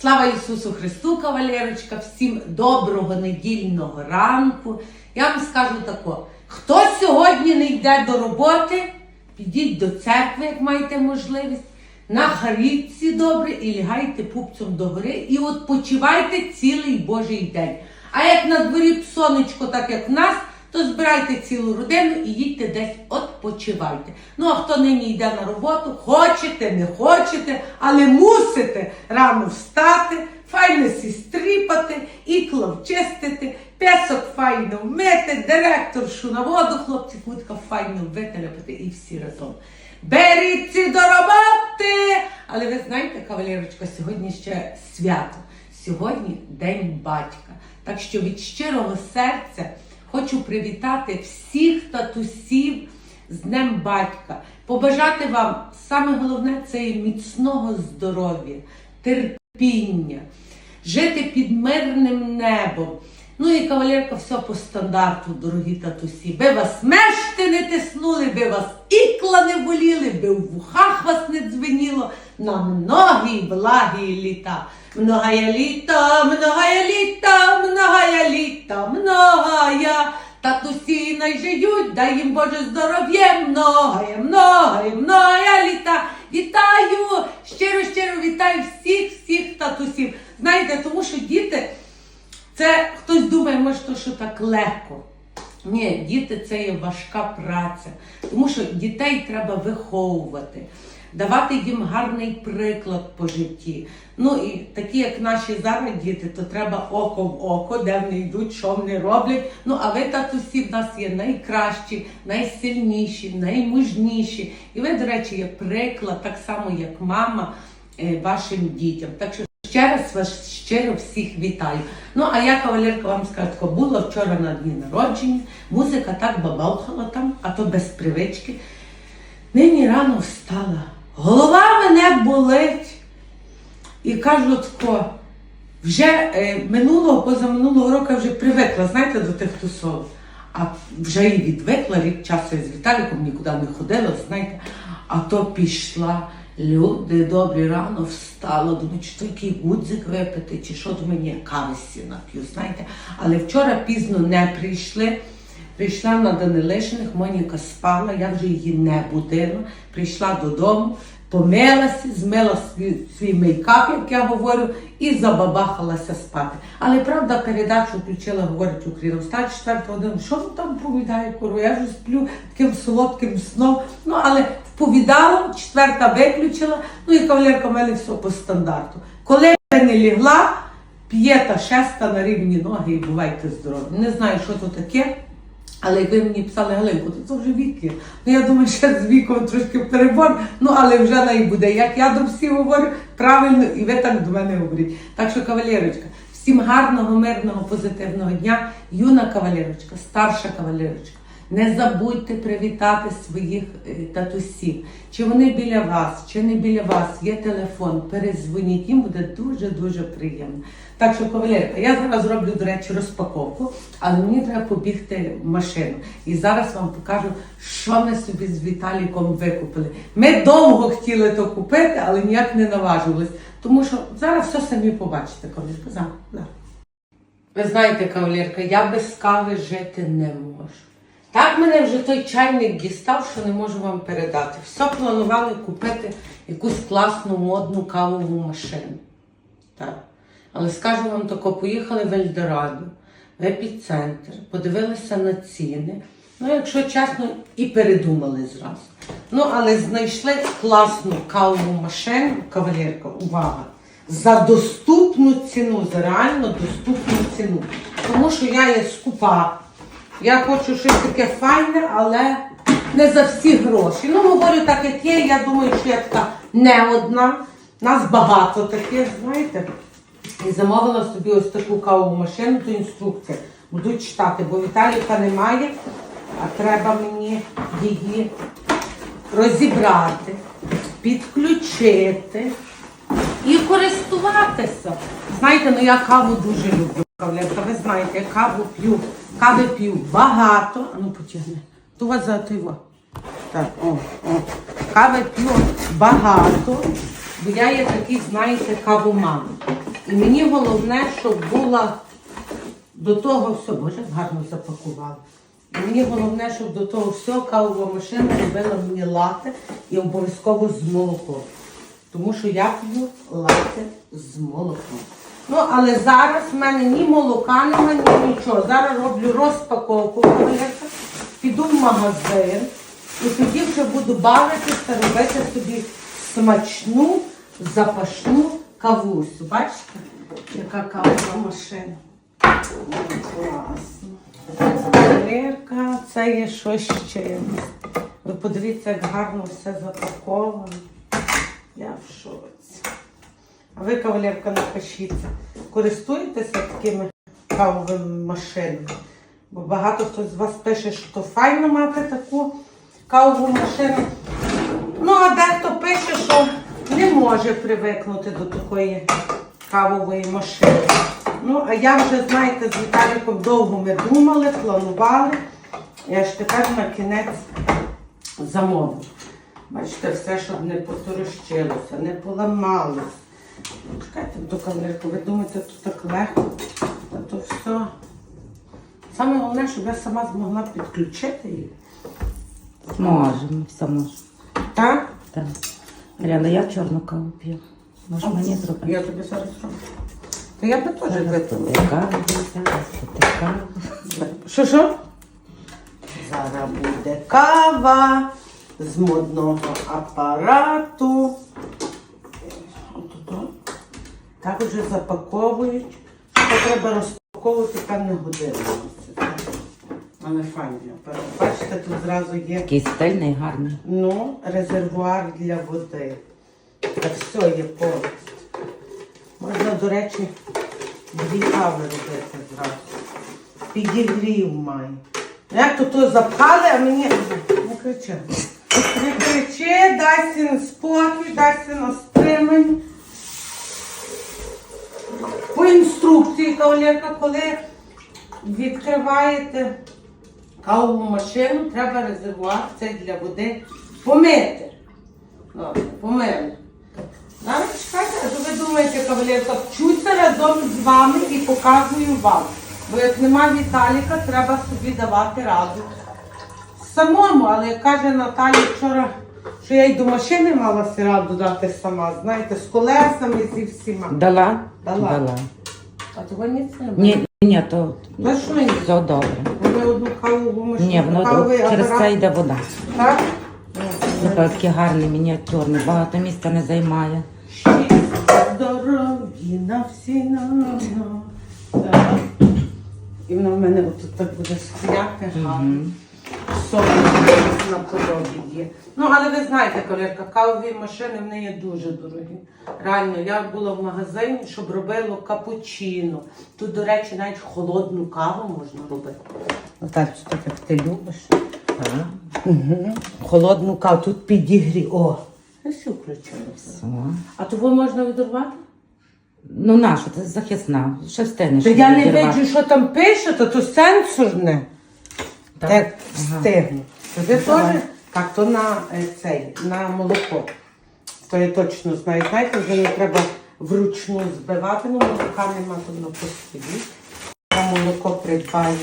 Слава Ісусу Христу, кавалерочка, всім доброго недільного ранку. Я вам скажу тако: хто сьогодні не йде до роботи, підіть до церкви, як маєте можливість, нахаріться добре і лягайте пупцем до гори і відпочивайте цілий Божий день. А як на дворі сонечко, так як в нас, то збирайте цілу родину і їдьте десь відпочивайте. Ну а хто нині йде на роботу, хочете, не хочете, але мусите рано встати, файно сістріпати, ікло вчистити, песок файно вмити, директоршу на воду, хлопці кутка файно вителепати і всі разом. Беріться до роботи! Але ви знаєте, кавалерочка, сьогодні ще свято. Сьогодні День батька. Так що від щирого серця хочу привітати всіх татусів з Днем батька. Побажати вам саме головне це є міцного здоров'я, терпіння, жити під мирним небом. Ну і кавалерка, все по стандарту, дорогі татусі. Би вас мешти не тиснули, би вас ікла не боліли, би в вухах вас не дзвеніло на многі благі літа. Многая літа, многая літа, многая літа, многая. Татусі найжиють, дай їм Боже здоров'я, многая, многая, многая літа. Вітаю! Щиро, щиро вітаю всіх, всіх татусів. Знаєте, тому що діти. Це хтось думає, може, що так легко. Ні, діти це є важка праця, тому що дітей треба виховувати, давати їм гарний приклад по житті. Ну і такі, як наші зараз діти, то треба око в око, де вони йдуть, що вони роблять. Ну а ви, татусі, в нас є найкращі, найсильніші, наймужніші. І ви, до речі, є приклад, так само, як мама е, вашим дітям. Так що Ще раз вас щиро всіх вітаю. Ну, а я, кавалерка, вам скажу, була вчора на дні народження, музика так бабахала там, а то без привички. Нині рано встала. Голова мене болить. І кажу тако, вже е, минулого, позаминулого року вже привикла, знаєте, до тих тусовок. А вже і відвикла рік часу з Віталіком нікуди не ходила, знаєте, а то пішла. Люди добрі рано встала, думаю, чи то який гудзик випити, чи що до мені кави сі нап'ю, знаєте. Але вчора пізно не прийшли. Прийшла на Данилишиних, Моніка спала, я вже її не будила. Прийшла додому, помилася, змила свій, свій мейкап, як я говорю, і забабахалася спати. Але правда, передачу включила, говорить Україна, встать четверту годину, що ви там повідає, курва, я вже сплю таким солодким сном. Ну, але повідала, четверта виключила, ну і кавалерка в мене все по стандарту. Коли я не лігла, п'єта, шеста на рівні ноги і бувайте здорові. Не знаю, що то таке. Але якби мені писали Галинку, то це вже віки. Ну я думаю, ще з віком трошки перебор, ну але вже най буде. Як я до всіх говорю, правильно, і ви так до мене говоріть. Так що, кавалерочка, всім гарного, мирного, позитивного дня. Юна кавалерочка, старша кавалерочка. Не забудьте привітати своїх е, татусів. Чи вони біля вас, чи не біля вас, є телефон, перезвоніть, їм буде дуже-дуже приємно. Так що, кавалерка, я зараз зроблю, до речі, розпаковку, але мені треба побігти в машину. І зараз вам покажу, що ми собі з Віталіком викупили. Ми довго хотіли то купити, але ніяк не наважувались. Тому що зараз все самі побачите, кавалерка. За. Ви знаєте, кавалерка, я без кави жити не можу. Так мене вже той чайник дістав, що не можу вам передати. Все планували купити якусь класну модну кавову машину. Так. Але скажу вам тако, поїхали в Ельдорадо, в епіцентр, подивилися на ціни. Ну, якщо чесно, і передумали зразу. Ну, але знайшли класну кавову машину, кавалерка, увага, за доступну ціну, за реально доступну ціну. Тому що я є скупа. Я хочу щось таке файне, але не за всі гроші. Ну, говорю так, як є. Я думаю, що я така не одна. Нас багато таких, знаєте. І замовила собі ось таку кавову машину, то інструкція. Буду читати, бо Віталіка немає, а треба мені її розібрати, підключити і користуватися. Знаєте, ну я каву дуже люблю. Ви знаєте, я каву п'ю. Кави п'ю багато. Ну потягни. То за тиво. Так, о, о. Кави п'ю багато, бо я є такий, знаєте, кавоман. І мені головне, щоб була до того все, боже, гарно запакувала. Мені головне, щоб до того всього кавова машина робила мені лати і обов'язково з молоком. Тому що я п'ю лати з молоком. Ну, але зараз в мене ні молока нема, ні нічого. Зараз роблю розпаковку піду в магазин і тоді вже буду бавитися, та робити собі смачну, запашну кавусю. Бачите, яка кавова машина. Класно. Це є щось ще. Ви подивіться, як гарно все запаковано. Я в шоці. Ви, кавалерка, напишіться, користуєтеся такими кавовими машинами? Бо багато хто з вас пише, що то файно мати таку кавову машину. Ну, а дехто пише, що не може привикнути до такої кавової машини. Ну, а я вже, знаєте, з Віталіком довго ми думали, планували. Я ж тепер на кінець замовив. Бачите, все, щоб не поторощилося, не поламалося. Чекайте, до кавалерку, ви думаєте, тут так легко? Та то все. Саме головне, щоб я сама змогла підключити її. Можемо, все можемо. Так? Так. Мар'яна, я чорну каву п'ю. Може мені зробити? Я тобі зараз зроблю. То я би теж випила. Ти каву. Що що? Зараз буде кава з модного апарату. Отут. Так вже запаковують. Що треба розпаковувати певне годину. Але апарат. Бачите, тут зразу є Такий стильний, гарний. ну, резервуар для води. Так все є повністю. Можна, до речі, дві кави робити зразу. Підігрів має. Як то то запхали, а мені не кричи. Не кричи, дай син спокій, дай син стримань. Інструкції, кавалерка, коли відкриваєте кавову машину, треба резервуар цей для води помити. Добре, помили. Зараз чекайте, а то ви думаєте, кавалерка, вчуся разом з вами і показую вам. Бо як нема Віталіка, треба собі давати раду. Самому, але як каже Наталя вчора, що я й до машини мала раду дати сама, знаєте, з колесами, зі всіма. Дала? Дала. А ніц немає. Ні, ні, то Ну що ні? все добре. Вони одну халугу. Ні, воно кавовий через це йде вода. Так? Тепер такі гарний, мініатюрний, багато місця не займає. Шість дороги на всі на на. Так. І воно в мене отут так буде стояти гарно. Соки на подобі є. Ну, але ви знаєте, колірка, кавові машини в неї дуже дорогі. Реально, я була в магазині, щоб робило капучино. Тут, до речі, навіть холодну каву можна робити. Наталю, так як ти любиш. Так. Угу. Холодну каву, тут підігрі. О, все включила. Все. А того можна відірвати? Ну наша, це захисна. Ще встигнеш. Та я не відірвати. бачу, що там пише, то то сенсорне. Так. Так, встигну. То теж? Так, то на е, цей, на молоко. То я точно знаю. Знаєте, вже не треба вручну збивати, ну молока нема, то на постелі. Я молоко придбаю.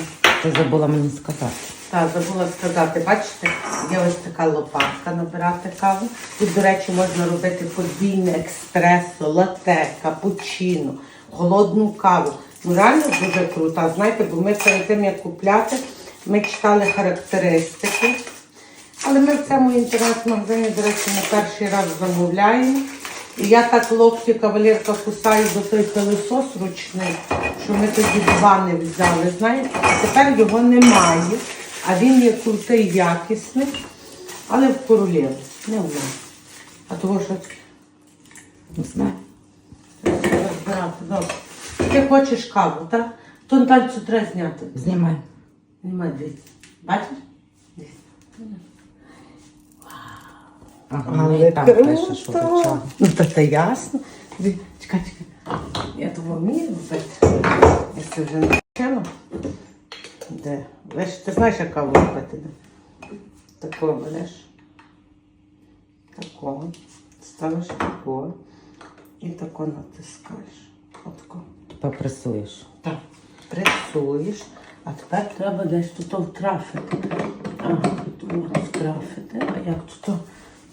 Ти забула мені сказати. Так, забула сказати, бачите, є ось така лопатка набирати каву. Тут, до речі, можна робити подвійне експресо, лате, капучино, холодну каву. Ну реально дуже круто. Знаєте, бо ми перед тим, як купляти, ми читали характеристики. Але ми в цьому інтернет-магазині, до речі, на перший раз замовляємо. І я так локті кавалерка кусаю до той пилосос ручний, що ми тоді два не взяли. Знаєте, а тепер його немає, а він є крутий, якісний, але в королеві. Не в мене. А того, що Не знаю. Ти хочеш каву, так? То Натальцю треба зняти. Знімай. Немає дивіться. Бачиш? Дивіться. Ага, ну там пише, що до чого. Ну, та це ясно. Чекай, чекай. Я того вмію робити. Я це вже навчила. Де? Лиш, ти знаєш, як каву робити? Такого береш. Такого. Ставиш такого. І тако натискаєш. От попресуєш. Так, пресуєш, а тепер треба десь тут втрафити. Ага, тут втрафити, а як тут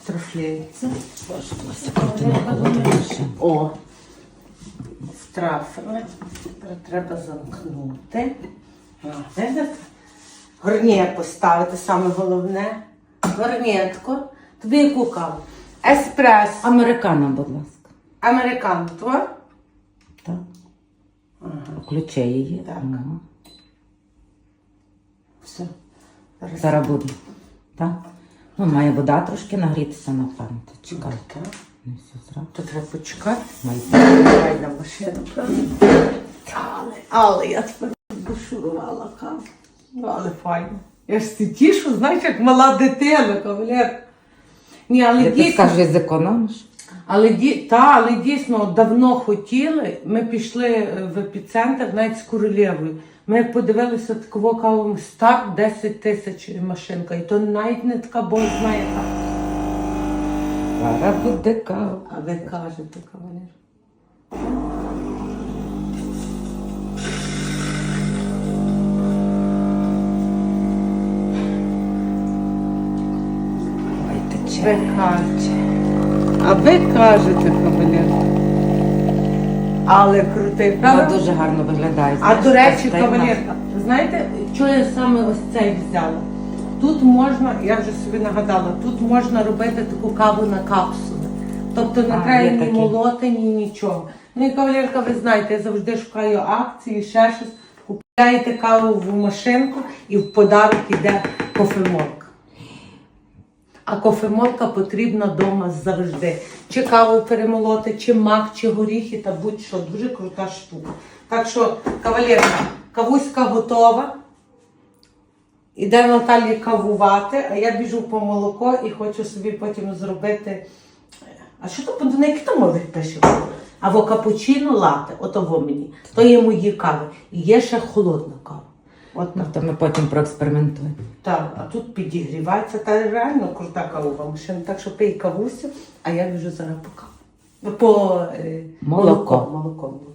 трафляється? О, втрафили. Тепер треба замкнути. А, поставити, саме головне. Горнєтко. Тобі яку каву? Еспресо. Американо, будь ласка. Американо, то? Так. Ключі її. Так. Ага. Все. Зараз. Буде. Так? Ну, має вода трошки нагрітися, напевно. Чекай. Не все зразу. То треба почекати. Має. Давай на машину, правда? Але, але я тепер дошурувала каву. Ну, Але файно. Я ж си тішу, знаєш, як мала дитина, кавалер. Ні, але Я ти дійсно, скажеш, зекономиш? Але, та, але дійсно давно хотіли. Ми пішли е, в епіцентр навіть з королєвою. Ми як подивилися такого каву старт 10 тисяч машинка. І то навіть не така бог знає яка. Зараз буде кава. А ви кажете, кавалер. Ви кажете. А ви кажете, кавалер. Але крутий, Вона правда? дуже гарно виглядає. А до речі, кавалерка, знаєте, що я саме ось цей взяла? Тут можна, я вже собі нагадала, тут можна робити таку каву на капсули. Тобто не А, треба ні такі. молоти, ні нічого. Ну і кавалерка, ви знаєте, я завжди шукаю акції, ще щось. Купляєте каву в машинку і в подарок іде кофемолка. А кофемолка потрібна вдома завжди. Чи каву перемолоти, чи мак, чи горіхи, та будь-що. Дуже крута штука. Так що, кавалерка, кавуська готова. Іде Наталі кавувати, а я біжу по молоко і хочу собі потім зробити. А що то на які то мови пише? Або капучино лате, отово мені. То є мої кави. І є ще холодна кава. От так. то ми потім проекспериментуємо. Так, а тут підігрівається та реально крута кавова машина. Так що пий кавусю, а я біжу зараз по каву. По е, Молоко. молоко, молоко.